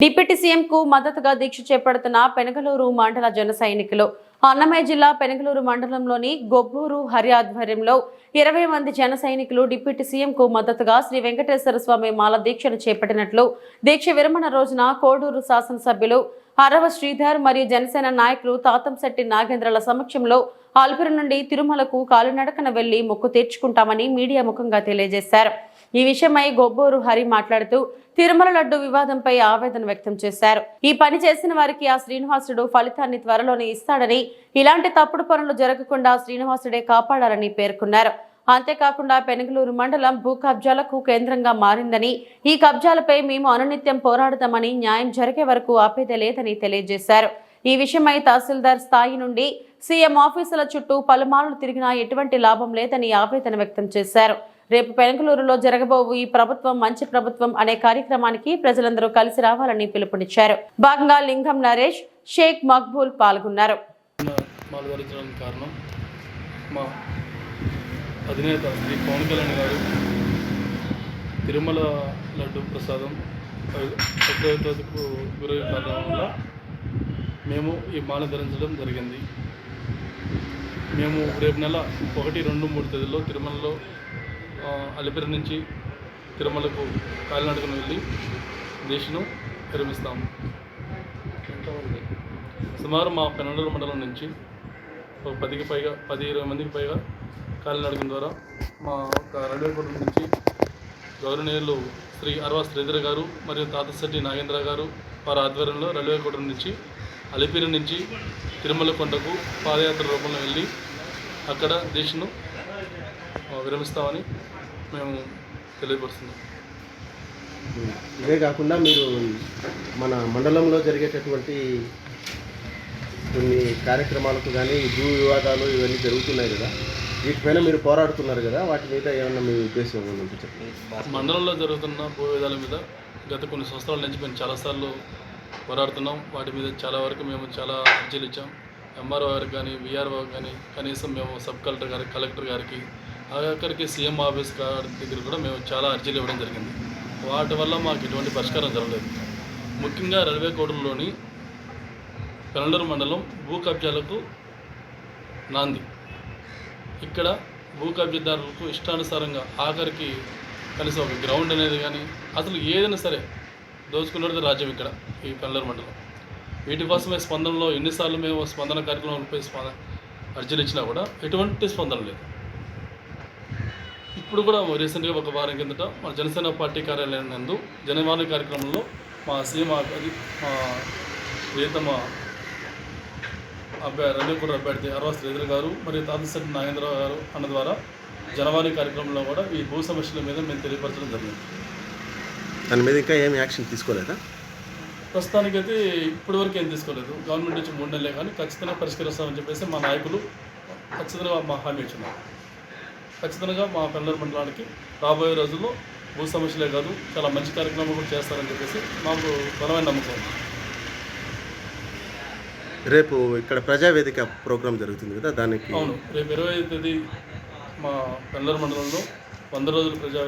Deputy సీఎంకు మద్దతుగా దీక్ష చేపడుతున్న పెనగలూరు మండల జన సైనికులు. అన్నమయ్య జిల్లా పెనగలూరు మండలంలోని గొబ్బూరు హరి ఆధ్వర్యంలో ఇరవై మంది జన సైనికులు డిప్యూటీ సీఎంకు మద్దతుగా శ్రీ వెంకటేశ్వర స్వామి మాల దీక్షను చేపట్టినట్లు దీక్ష విరమణ రోజున కోడూరు శాసనసభ్యులు అరవ శ్రీధర్ మరియు జనసేన నాయకులు తాతంశెట్టి నాగేంద్రల సమక్షంలో ఆల్పురం నుండి తిరుమలకు కాలినడకన వెళ్ళి మొక్కు తీర్చుకుంటామని మీడియా ముఖంగా తెలియజేశారు. ఈ విషయమై గొబ్బూరు హరి మాట్లాడుతూ తిరుమల లడ్డు వివాదంపై ఆవేదన వ్యక్తం చేశారు. ఈ పని చేసిన వారికి ఆ శ్రీనివాసుడు ఫలితాన్ని త్వరలోనే ఇస్తాడని ఇలాంటి తప్పుడు పనులు జరగకుండా శ్రీనివాసుడే కాపాడాలని పేర్కొన్నారు. అంతేకాకుండా పెనుగులూరు మండలం భూ కబ్జాలకు కేంద్రంగా మారిందని ఈ కబ్జాలపై మేము అనునిత్యం పోరాడతామని న్యాయం జరిగే వరకు ఆపేదే లేదని తెలియజేశారు. ఈ విషయమై తహసీల్దార్ స్థాయి నుండి సీఎం ఆఫీసుల చుట్టూ పలుమార్లు తిరిగినా ఎటువంటి లాభం లేదని ఆవేదన వ్యక్తం చేశారు. రేపు పెనుగలూరులో జరగబోవు ఈ ప్రభుత్వం మంచి ప్రభుత్వం అనే కార్యక్రమానికి ప్రజలందరూ కలిసి రావాలని పిలుపునిచ్చారు. భాగంగా లింగం నరేష్ షేక్ మక్బూల్ పాల్గొన్నారు. కారణం మా అధినేత శ్రీ పవన్ కళ్యాణ్ గారు తిరుమల లడ్డు ప్రసాదం అగ్రతకు గురై కారణం వల్ల మేము ఈ మాల ధరించడం జరిగింది. మేము రేపు నెల ఒకటి రెండు మూడు తేదీలో తిరుమలలో అలిపిరి నుంచి తిరుమలకు కాలినడకను వెళ్ళి దేశను విరమిస్తాము. సుమారు మా పెనడూరు మండలం నుంచి ఒక పదికి పైగా పది ఇరవై మందికి పైగా కాలినడకం ద్వారా మా ఒక రైల్వే కోట నుంచి గౌరవనీయులు శ్రీ అరవా శ్రీధర్ గారు మరియు తాతశెట్టి నాగేంద్ర గారు వారి ఆధ్వర్యంలో రైల్వే కోట నుంచి అలిపిరి నుంచి తిరుమల కొండకు పాదయాత్ర రూపంలో వెళ్ళి అక్కడ దేశను విరమిస్తామని మేము తెలియపరుస్తున్నాం. ఇవే కాకుండా మీరు మన మండలంలో జరిగేటటువంటి కొన్ని కార్యక్రమాలకు కానీ భూ వివాదాలు ఇవన్నీ జరుగుతున్నాయి కదా. వీటిపైన మీరు పోరాడుతున్నారు కదా. వాటి మీద ఏమన్నా మీ ఉద్దేశం చెప్పండి? మండలంలో జరుగుతున్న భూవిధాల మీద గత కొన్ని సంవత్సరాల నుంచి మేము చాలాసార్లు పోరాడుతున్నాం. వాటి మీద చాలా వరకు మేము చాలా అర్జీలు ఇచ్చాం. ఎంఆర్ఓ గారికి కానీ విఆర్ఓ కానీ కనీసం మేము సబ్ కలెక్టర్ గారికి కలెక్టర్ గారికి ఆఖరికి సీఎం ఆఫీస్ గారి దగ్గర కూడా మేము చాలా అర్జీలు ఇవ్వడం జరిగింది. వాటి వల్ల మాకు ఎటువంటి పరిష్కారం జరగలేదు. ముఖ్యంగా రైల్వే కోడూరులోని పెనండూరు మండలం భూ కబ్జాలకు నాంది. ఇక్కడ భూ కబ్జాదారులకు ఇష్టానుసారంగా ఆఖరికి కనీసం ఒక గ్రౌండ్ అనేది కానీ అసలు ఏదైనా సరే దోచుకున్నది రాజ్యం ఇక్కడ ఈ పెళ్ళూరు మండలం. వీటి కోసమే స్పందనలో ఎన్నిసార్లు మేము స్పందన కార్యక్రమంపై స్పందన అర్జీలు ఇచ్చినా కూడా ఎటువంటి స్పందన లేదు. ఇప్పుడు కూడా రీసెంట్గా ఒక వారం కిందట మన జనసేన పార్టీ కార్యాలయం నందు జనవాణి కార్యక్రమంలో మా సీఎం అది మా ప్రియతమ అభ్యర్థి రంగకూడ అభ్యర్థి అరవా శ్రీధర్ గారు మరియు తాతశెట్టి నాగేంద్ర గారు అన్న ద్వారా జనవాణి కార్యక్రమంలో కూడా ఈ భూ సమస్యల మీద మేము తెలియపరచడం జరిగింది. దాని మీద ఇంకా ఏం యాక్షన్ తీసుకోలేదా? ప్రస్తుతానికైతే ఇప్పటివరకు ఏం తీసుకోలేదు. గవర్నమెంట్ నుంచి మూడు నెలలే కానీ ఖచ్చితంగా పరిష్కరిస్తామని చెప్పేసి మా నాయకులు ఖచ్చితంగా మా హామీ ఇచ్చున్నారు. ఖచ్చితంగా మా పెళ్ళూరు మండలానికి రాబోయే రోజుల్లో భూ సమస్యలే కాదు చాలా మంచి కార్యక్రమాలు కూడా చేస్తారని చెప్పేసి మాకు బలమైన నమ్మకం రేపు ఇక్కడ ప్రజావేదిక ప్రోగ్రాం జరుగుతుంది కదా దానికి అవును రేపు ఇరవై ఐదు తేదీ మా పెళ్ళూరు మండలంలో వంద రోజుల ప్రజా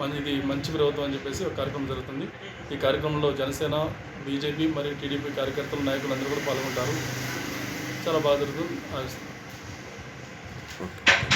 మంచి ఇది మంచి ప్రభుత్వం అని చెప్పేసి ఒక కార్యక్రమం జరుగుతుంది. ఈ కార్యక్రమంలో జనసేన బీజేపీ మరియు టీడీపీ కార్యకర్తలు నాయకులు అందరూ కూడా పాల్గొంటారు. చాలా బాగా జరుగుతుంది.